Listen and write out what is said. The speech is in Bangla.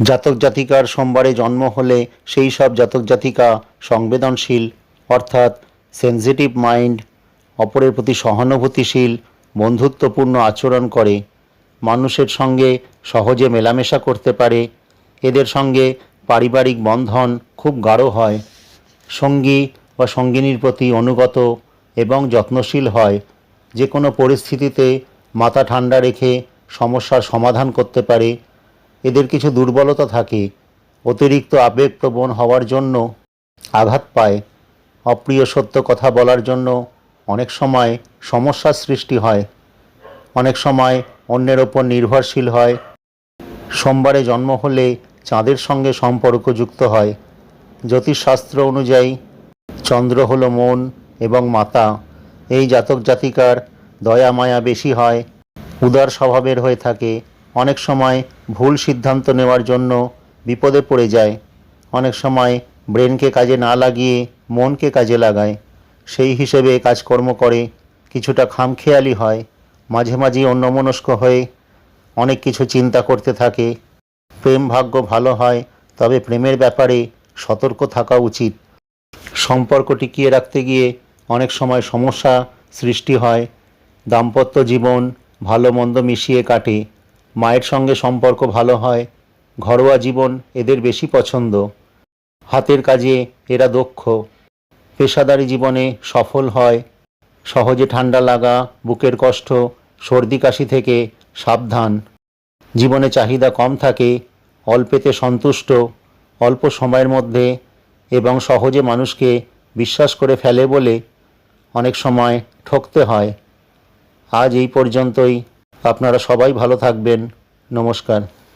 জাতক জাতিকার সোমবারে জন্ম হলে সেই সব জাতক জাতিকা সংবেদনশীল, অর্থাৎ সেনজিটিভ মাইন্ড অপরের প্রতি সহানুভূতিশীল, বন্ধুত্বপূর্ণ আচরণ করে। মানুষের সঙ্গে সহজে মেলামেশা করতে পারে। এদের সঙ্গে পারিবারিক বন্ধন খুব গাঢ় হয়। সঙ্গী বা সঙ্গিনীর প্রতি অনুগত এবং যত্নশীল হয়। যে কোনো পরিস্থিতিতে মাথা ঠান্ডা রেখে সমস্যার সমাধান করতে পারে। এদের কিছু দুর্বলতা থাকে। অতিরিক্ত আবেগপ্রবণ হওয়ার জন্য আঘাত পায়। অপ্রিয় সত্য কথা বলার জন্য অনেক সময় সমস্যার সৃষ্টি হয়। অনেক সময় অন্যের ওপর নির্ভরশীল হয়। সোমবারে জন্ম হলে চাঁদের সঙ্গে সম্পর্ক যুক্ত হয়। জ্যোতিষশাস্ত্র অনুযায়ী চন্দ্র হলো মন এবং মাতা। এই জাতক জাতিকার দয়া মায়া বেশি হয়। উদার স্বভাবের হয়ে থাকে। অনেক সময় ভুল সিদ্ধান্ত নেওয়ার জন্য বিপদে পড়ে যায়। অনেক সময় ব্রেনকে কাজে না লাগিয়ে মনকে কাজে লাগায়। সেই হিসেবে কাজকর্ম করে কিছুটা খামখেয়ালি হয়, মাঝে মাঝে অন্যমনস্ক হয়ে অনেক কিছু চিন্তা করতে থাকে। প্রেম ভাগ্য ভালো হয়, তবে প্রেমের ব্যাপারে সতর্ক থাকা উচিত। সম্পর্ক টিকিয়ে রাখতে গিয়ে অনেক সময় সমস্যা সৃষ্টি হয়। দাম্পত্য জীবন ভালো মন্দ মিশিয়ে কাটে। মায়ের সঙ্গে সম্পর্ক ভালো হয়, ঘরোয়া জীবন এদের বেশি পছন্দ। হাতের কাজে এরা দক্ষ। পেশাদারি জীবনে সফল হয়। সহজে ঠান্ডা লাগা, বুকের কষ্ট, সর্দি কাশি থেকে সাবধান। জীবনে চাহিদা কম থাকে, অল্পেতে সন্তুষ্ট, অল্প সময়ের মধ্যে এবং সহজে মানুষকে বিশ্বাস করে ফেলে বলে অনেক সময় ঠকতে হয়। আজ এই পর্যন্তই। আপনারা সবাই ভালো থাকবেন। নমস্কার।